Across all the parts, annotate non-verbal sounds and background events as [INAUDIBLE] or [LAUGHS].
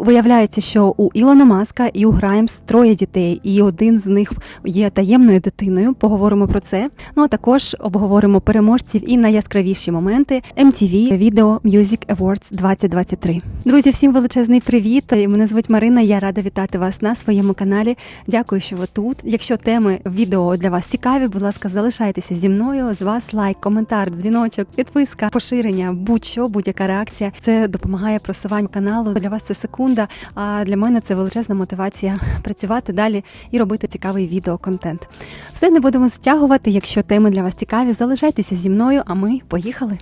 Виявляється, що у Ілона Маска і у Граймс троє дітей, і один з них є таємною дитиною. Поговоримо про це. Ну а також обговоримо переможців і найяскравіші моменти MTV Video Music Awards 2023. Друзі, всім величезний привіт! Мене звуть Марина. Я рада вітати вас на своєму каналі. Дякую, що ви тут. Якщо теми відео для вас цікаві, будь ласка, залишайтеся зі мною. З вас лайк, коментар, дзвіночок, підписка, поширення, будь-що, будь-яка реакція. Це допомагає просуванню каналу. Для вас це секунда. А для мене це величезна мотивація [LAUGHS] працювати далі і робити цікавий відеоконтент. Все не будемо затягувати. Якщо теми для вас цікаві, залишайтеся зі мною. А ми поїхали.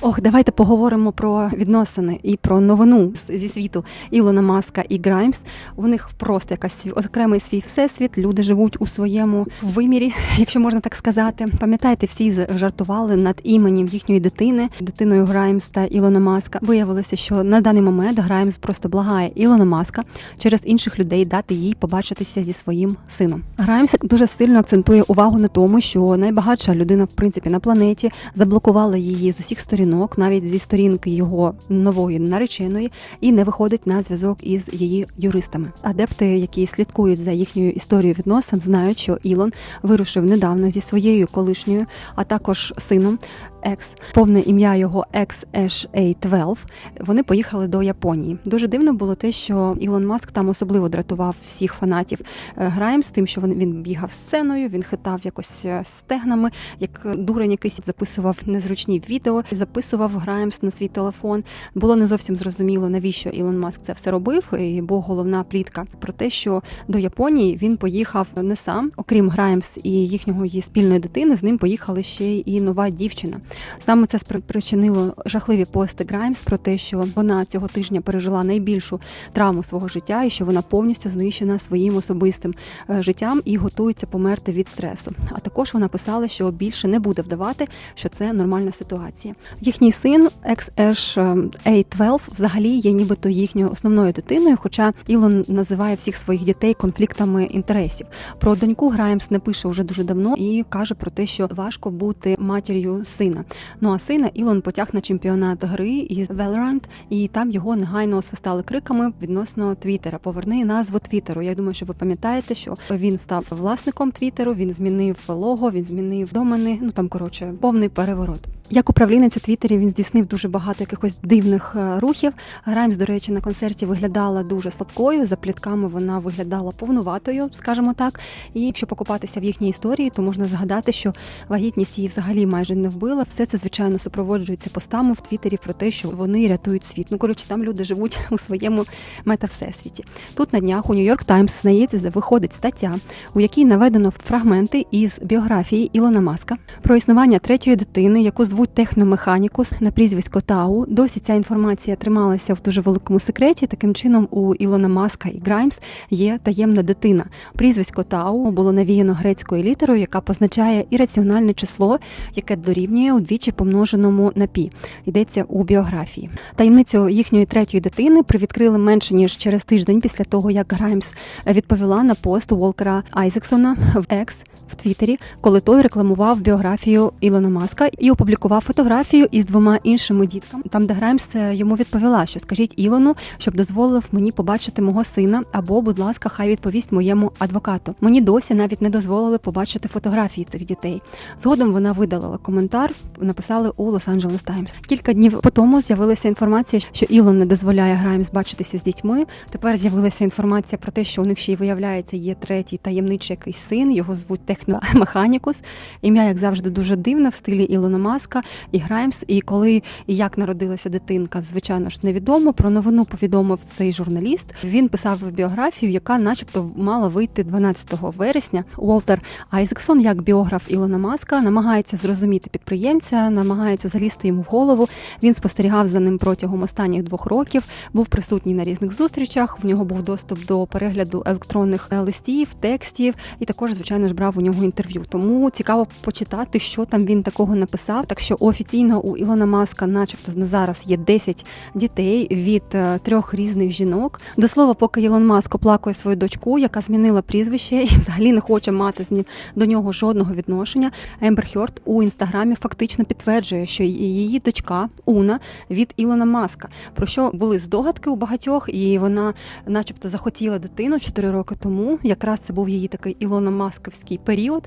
Ох, давайте поговоримо про відносини і про новину зі світу Ілона Маска і Граймс. У них просто якась окремий свій всесвіт. Люди живуть у своєму вимірі, якщо можна так сказати. Пам'ятаєте, всі жартували над іменем їхньої дитини, дитиною Граймс та Ілона Маска. Виявилося, що на даний момент Граймс просто благає Ілона Маска через інших людей дати їй побачитися зі своїм сином. Граймс дуже сильно акцентує увагу на тому, що найбагатша людина, в принципі, на планеті заблокувала її з усіх сторінок, навіть зі сторінки його нової нареченої, і не виходить на зв'язок із її юристами. Адепти, які слідкують за їхньою історією відносин, знають, що Ілон вирушив недавно зі своєю колишньою, а також сином. Екс, повне ім'я його XSA12, Вони поїхали до Японії. Дуже дивно було те, що Ілон Маск там особливо дратував всіх фанатів е, Граймс, тим, що він, він бігав сценою, він хитав якось е, стегнами, як дурень якийсь записував незручні відео, записував Граймс на свій телефон. Було не зовсім зрозуміло, навіщо Ілон Маск це все робив. Бо головна плітка про те, що до Японії він поїхав не сам, окрім Граймс і їхнього її спільної дитини, з ним поїхали ще й нова дівчина. Саме це спричинило жахливі пости Граймс про те, що вона цього тижня пережила найбільшу травму свого життя, і що вона повністю знищена своїм особистим е, життям і готується померти від стресу. А також вона писала, що більше не буде вдавати, що це нормальна ситуація. Їхній син XH-A12 взагалі є нібито їхньою основною дитиною, хоча Ілон називає всіх своїх дітей конфліктами інтересів. Про доньку Граймс не пише вже дуже давно і каже про те, що важко бути матір'ю сина. Ну а сина Ілон потяг на чемпіонат гри із Valorant, і там його негайно освистали криками відносно Твіттера. Поверни назву Твіттеру. Я думаю, що ви пам'ятаєте, що він став власником Твіттеру, він змінив лого, він змінив домени. Ну там коротше повний переворот. Як управлінець у Твіттері він здійснив дуже багато якихось дивних е, рухів. Граймс, до речі, на концерті виглядала дуже слабкою. За плітками вона виглядала повнуватою, скажімо так. І якщо покупатися в їхній історії, то можна згадати, що вагітність її взагалі майже не вбила. Все це звичайно супроводжується постами в Твіттері про те, що вони рятують світ. Ну коротше, там люди живуть [LAUGHS] у своєму метавсесвіті. Тут на днях у Нью-Йорк Таймс знається, виходить стаття, у якій наведено фрагменти із біографії Ілона Маска про існування третьої дитини, яку звуть Техномеханікус на прізвисько Тау. Досі ця інформація трималася в дуже великому секреті. Таким чином, у Ілона Маска і Граймс є таємна дитина. Прізвисько Тау було навіяно грецькою літерою, яка позначає ірраціональне число, яке дорівнює удвічі помноженому на пі. Йдеться у біографії. Таємницю їхньої третьої дитини привідкрили менше ніж через тиждень після того, як Граймс відповіла на пост Волкера Айзексона в X в Твіттері, коли той рекламував біографію Ілона Маска і опублікував фотографію із двома іншими дітками. Там, де Граймс е, йому відповіла, що скажіть Ілону, щоб дозволив мені побачити мого сина, або, будь ласка, хай відповість моєму адвокату. Мені досі навіть не дозволили побачити фотографії цих дітей. Згодом вона видалила коментар, написали у Лос-Анджелес Таймс. Кілька днів по тому з'явилася інформація, що Ілон не дозволяє Граймс бачитися з дітьми. Тепер з'явилася інформація про те, що у них ще й виявляється є третій таємничий якийсь син. Його звуть Техномеханікус. Ім'я, як завжди, дуже дивне в стилі Ілона Маска і Граймс. І коли і як народилася дитинка, звичайно ж невідомо. Про новину повідомив цей журналіст. Він писав біографію, яка, начебто, мала вийти 12 вересня. Уолтер Айзексон, як біограф Ілона Маска, намагається зрозуміти підприємця, намагається залізти йому в голову. Він спостерігав за ним протягом останніх двох років, був присутній на різних зустрічах. В нього був доступ до перегляду електронних листів, текстів, і також, звичайно ж, брав у нього інтерв'ю. Тому цікаво почитати, що там він такого написав. Так що офіційно у Ілона Маска, начебто, на зараз є 10 дітей від е, трьох різних жінок. До слова, поки Ілон Маск оплакує свою дочку, яка змінила прізвище і взагалі не хоче мати з ним до нього жодного відношення. Ембер Хьорд у інстаграмі фактично фактично підтверджує, що її дочка Уна від Ілона Маска, про що були здогадки у багатьох, і вона, начебто, захотіла дитину 4 роки тому. Якраз це був її такий Ілона-Масківський період.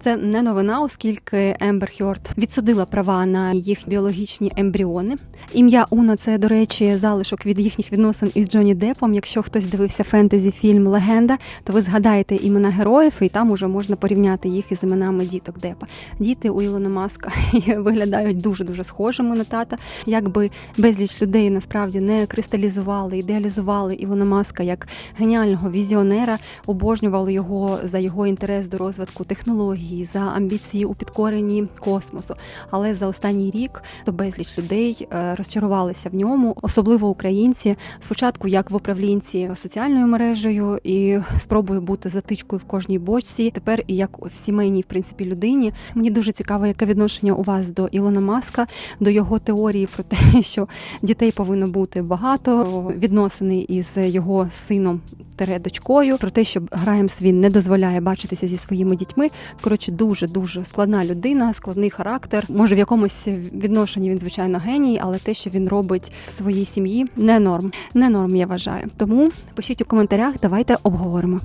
Це не новина, оскільки Ембер Хьорд відсудила права на їх біологічні ембріони. Ім'я Уна це, до речі, залишок від їхніх відносин із Джонні Депом. Якщо хтось дивився фентезі фільм Легенда, то ви згадаєте імена героїв, і там уже можна порівняти їх із іменами діток Депа. Діти у Ілона Маска [LAUGHS] [LAUGHS] виглядають дуже дуже схожими на тата. Якби безліч людей насправді не кристалізували, ідеалізували Ілона Маска як геніального візіонера, обожнювали його за його інтерес до розвитку технологій, за амбіції у підкоренні космосу. Але за останній рік то безліч людей е, розчарувалися в ньому, особливо українці. Спочатку як в управлінці соціальною мережею і спробую бути затичкою в кожній бочці. Тепер і як в сімейній в принципі людині. Мені дуже цікаво, яке відношення у вас до Ілона Маска, до його теорії про те, [LAUGHS] що дітей повинно бути багато, відносини із його сином дочкою, про те, що Граємс він не дозволяє бачитися зі своїми дітьми. Коротше, дуже дуже складна людина, складний характер. Може, в якомусь відношенні він звичайно геній, але те, що він робить в своїй сім'ї, не норм. Не норм, я вважаю. Тому пишіть у коментарях, давайте обговоримо.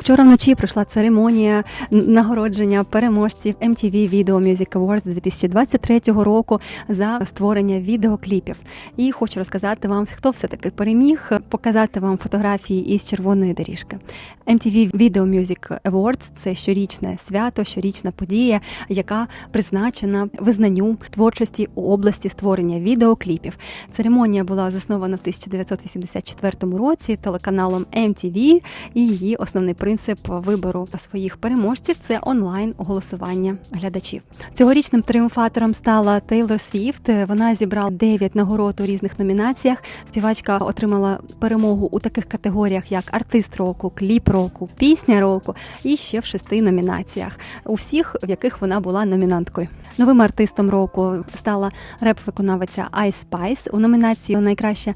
Вчора вночі пройшла церемонія нагородження переможців MTV Video Music Awards 2023 року за створення відеокліпів. І хочу розказати вам, хто все таки переміг, показати вам фотографії із червоної доріжки. MTV Video Music Awards – це щорічне свято, щорічна подія, яка призначена визнанню творчості у області створення відеокліпів. Церемонія була заснована в 1984 році телеканалом MTV, і її основний принцип вибору своїх переможців це онлайн голосування глядачів. Цьогорічним тріумфатором стала Тейлор Свіфт. Вона зібрала 9 нагород у різних номінаціях. Співачка отримала перемогу у таких категоріях, як артист року, кліп року, пісня року і ще в шести номінаціях, у всіх, в яких вона була номінанткою. Новим артистом року стала реп-виконавиця Ice Spice у номінації Найкраща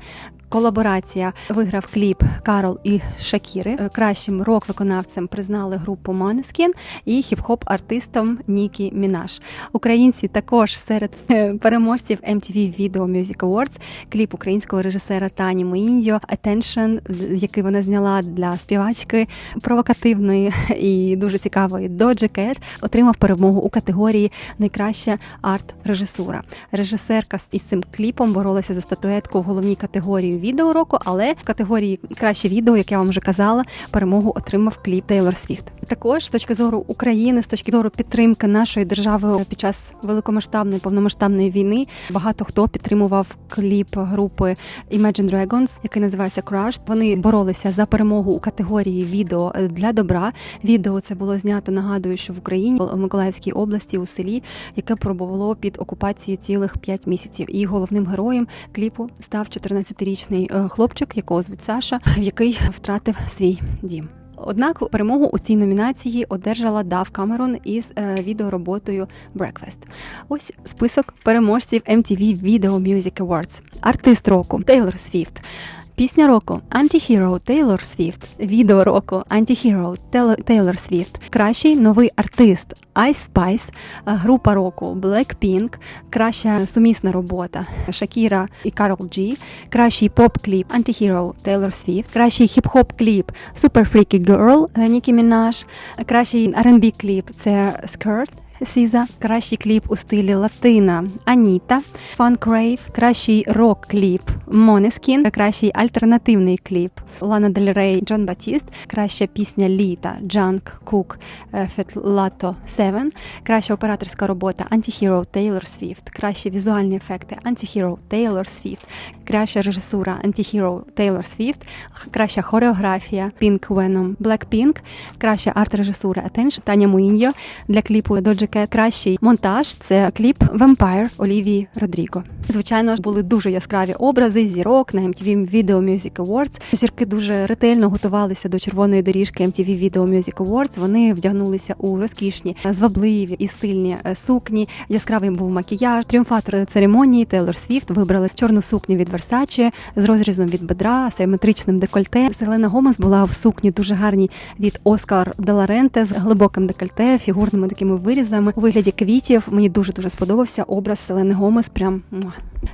Колаборація виграв кліп Карол і Шакіри. Кращим рок-виконавцем признали групу Måneskin і хіп-хоп артистом Нікі Мінаш. Українці також серед е, переможців MTV Video Music Awards, кліп українського режисера Тані Моіндіо Attention, який вона зняла для співачки провокативної і дуже цікавої Doja Cat, отримав перемогу у категорії Найкраща арт-режисура. Режисерка із цим кліпом боролася за статуетку в головній категорії відео року, але в категорії краще відео, як я вам вже казала, перемогу отримав кліп Тейлор Свіфт. Також з точки зору України, з точки зору підтримки нашої держави під час великомасштабної повномасштабної війни, багато хто підтримував кліп групи Imagine Dragons, який називається Crushed. Вони боролися за перемогу у категорії відео для добра. Відео це було знято. Нагадую, що в Україні в Миколаївській області у селі, яке пробувало під окупацією цілих 5 місяців. І головним героєм кліпу став 14-річний хлопчик, якого звуть Саша, [LAUGHS] який втратив свій дім. Однак перемогу у цій номінації одержала Дав Камерон із е, відеороботою Breakfast. Ось список переможців MTV Video Music Awards. Артист року Тейлор Свіфт. Пісня року Anti-Hero Тейлор Свіфт. Відео року Anti-Hero Тейлор Свіфт. Кращий новий артист Ice Spice. Група року Blackpink. Краща сумісна робота Шакіра і Карл G. Кращий поп-кліп Anti-Hero Тейлор Свіфт. Кращий хіп-хоп кліп Super Freaky Girl Нікі Мінаш. Кращий R&B кліп це Skirt Сіза, кращий кліп у стилі Латина. Аніта, Fun Crave, кращий рок-кліп Måneskin, кращий альтернативний кліп. Лана Дель Рей, Джон Батіст, краща пісня Літа Джанк Кук Фетлато 7, краща операторська робота Anti-Hero Taylor Swift, кращі візуальні ефекти Anti-Hero Taylor Swift, краща режисура Anti-Hero Taylor Swift, краща хореографія Pink Venom Blackpink, краща арт-режисура Attention Таня Муіньо. Для кліпу Doja Cat. Кращий монтаж це кліп Vampire Олівії Родріго. Звичайно ж були дуже яскраві образи зірок на MTV Video Music Awards. Зірки дуже ретельно готувалися до червоної доріжки MTV Video Music Awards. Вони вдягнулися у розкішні, звабливі і стильні е, сукні. Яскравий був макіяж. Тріумфатор церемонії Тейлор Свіфт вибрали чорну сукню від Versace з розрізом від бедра, симетричним декольте. Селена Гомес була в сукні дуже гарній від Оскар Деларенте з глибоким декольте, фігурними такими вирізами у вигляді квітів. Мені дуже дуже сподобався образ Селени Гомес. Прям.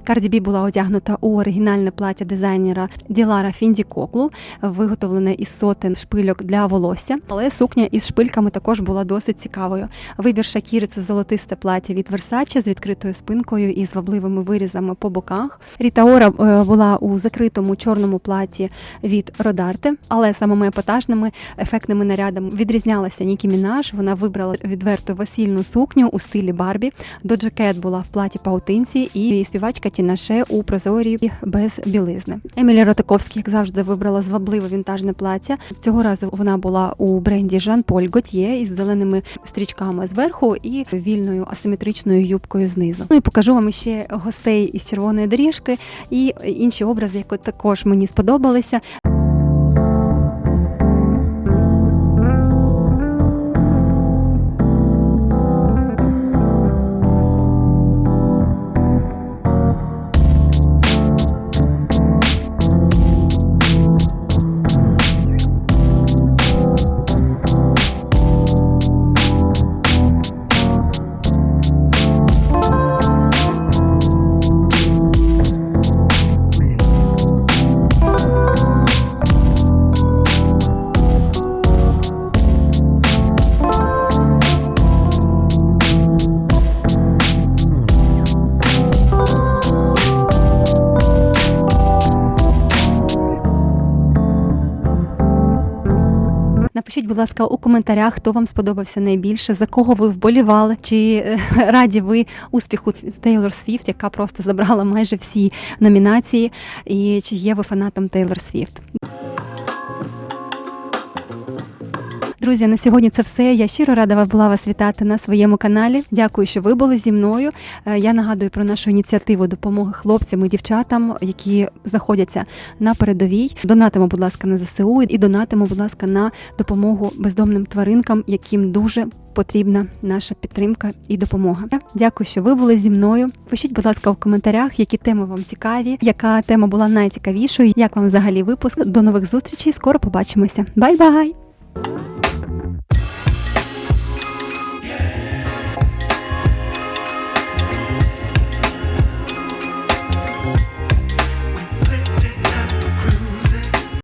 Карді Бі була одягнута у оригінальне плаття дизайнера Ділара Фінді Коклу, виготовлене із сотень шпильок для волосся. Але сукня із шпильками також була досить цікавою. Вибір Шакіри це золотисте плаття від Versace з відкритою спинкою і з вабливими вирізами по боках. Ріта Ора е, була у закритому чорному платі від Родарте, але самими епатажними ефектними нарядами відрізнялася Нікі Мінаш. Вона вибрала відверту весільну сукню у стилі Барбі. Доджа Кет була в платі паутинці і співачка Тіна Ше у прозорій без білизни. Емілі Ротаковський, як завжди, вибрала звабливе вінтажне плаття. Цього разу вона була у бренді Жан Поль Готьє із зеленими стрічками зверху і вільною асиметричною юбкою знизу. Ну і покажу вам ще гостей із червоної доріжки і інші образи, які також мені сподобалися. Напишіть, будь ласка, у коментарях, хто вам сподобався найбільше, за кого ви вболівали, чи е, [LAUGHS] раді ви успіху Тейлор Свіфт, яка просто забрала майже всі номінації, і чи є ви фанатом Тейлор Свіфт. Друзі, на сьогодні це все. Я щиро рада була вас вітати на своєму каналі. Дякую, що ви були зі мною. Е, Я нагадую про нашу ініціативу допомоги хлопцям і дівчатам, які знаходяться на передовій. Донатимо, будь ласка, на ЗСУ і донатимо, будь ласка, на допомогу бездомним тваринкам, яким дуже потрібна наша підтримка і допомога. Дякую, що ви були зі мною. Пишіть, будь ласка, в коментарях, які теми вам цікаві, яка тема була найцікавішою, як вам взагалі випуск. До нових зустрічей. Скоро побачимося. Бай-бай!